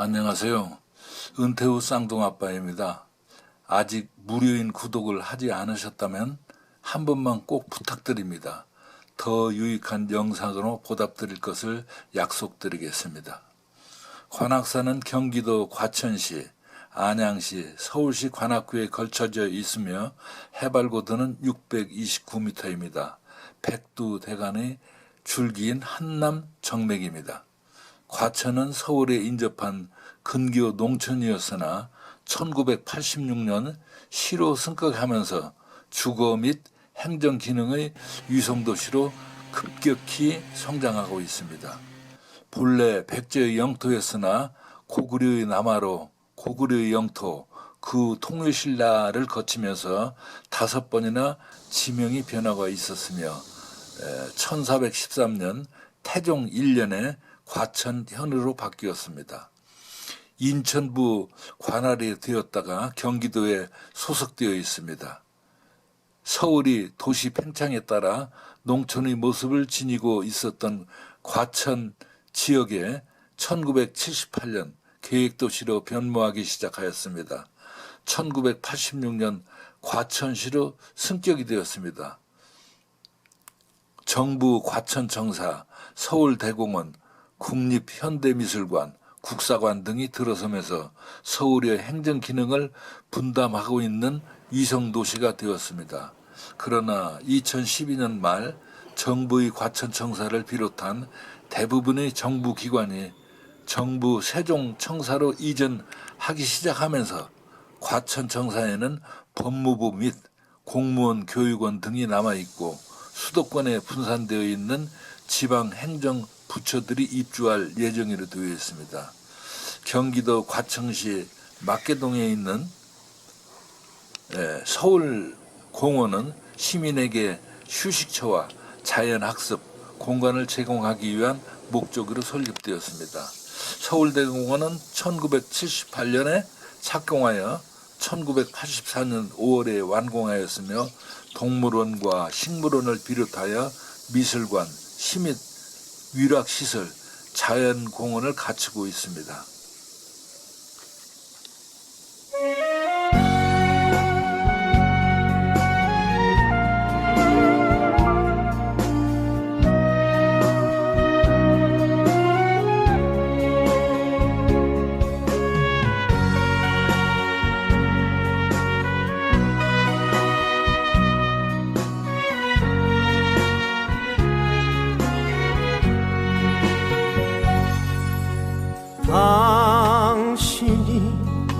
안녕하세요. 은퇴 후 쌍둥아빠입니다. 아직 무료인 구독을 하지 않으셨다면 한 번만 꼭 부탁드립니다. 더 유익한 영상으로 보답드릴 것을 약속드리겠습니다. 관악산은 경기도 과천시, 안양시, 서울시 관악구에 걸쳐져 있으며 해발 고도는 629m입니다. 백두대간의 줄기인 한남 정맥입니다. 과천은 서울에 인접한 근교 농촌이었으나 1986년 시로 승격하면서 주거 및 행정 기능의 위성도시로 급격히 성장하고 있습니다. 본래 백제의 영토였으나 고구려의 남하로 고구려의 영토 그 통일신라를 거치면서 다섯 번이나 지명이 변화가 있었으며 1413년 태종 1년에 과천현으로 바뀌었습니다. 인천부 관할이 되었다가 경기도에 소속되어 있습니다. 서울이 도시 팽창에 따라 농촌의 모습을 지니고 있었던 과천 지역에 1978년 계획도시로 변모하기 시작하였습니다. 1986년 과천시로 승격이 되었습니다. 정부 과천청사, 서울대공원, 국립현대미술관, 국사관 등이 들어서면서 서울의 행정 기능을 분담하고 있는 위성도시가 되었습니다. 그러나 2012년 말 정부의 과천청사를 비롯한 대부분의 정부 기관이 정부 세종청사로 이전하기 시작하면서 과천청사에는 법무부 및 공무원 교육원 등이 남아있고 수도권에 분산되어 있는 지방 행정 부처들이 입주할 예정으로 되어 있습니다. 경기도 과천시 막계동에 있는 예, 서울 공원은 시민에게 휴식처와 자연학습 공간을 제공하기 위한 목적으로 설립되었습니다. 서울대공원은 1978년에 착공하여 1984년 5월에 완공하였으며 동물원과 식물원을 비롯하여 미술관, 시민 위락시설, 자연공원을 갖추고 있습니다.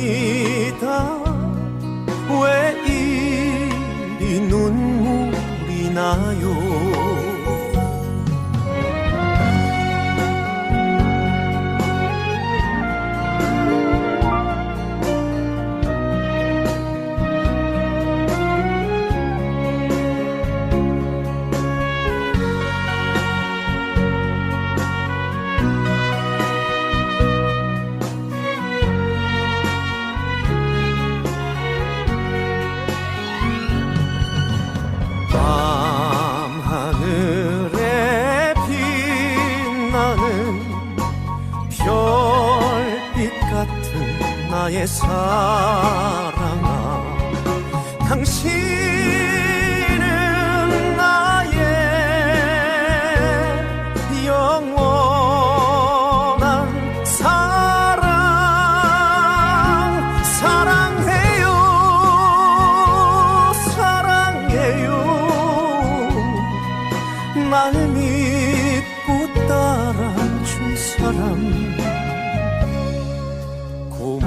행복합니다. 왜 이리 눈물이 나요 같은 나의 사랑아 당신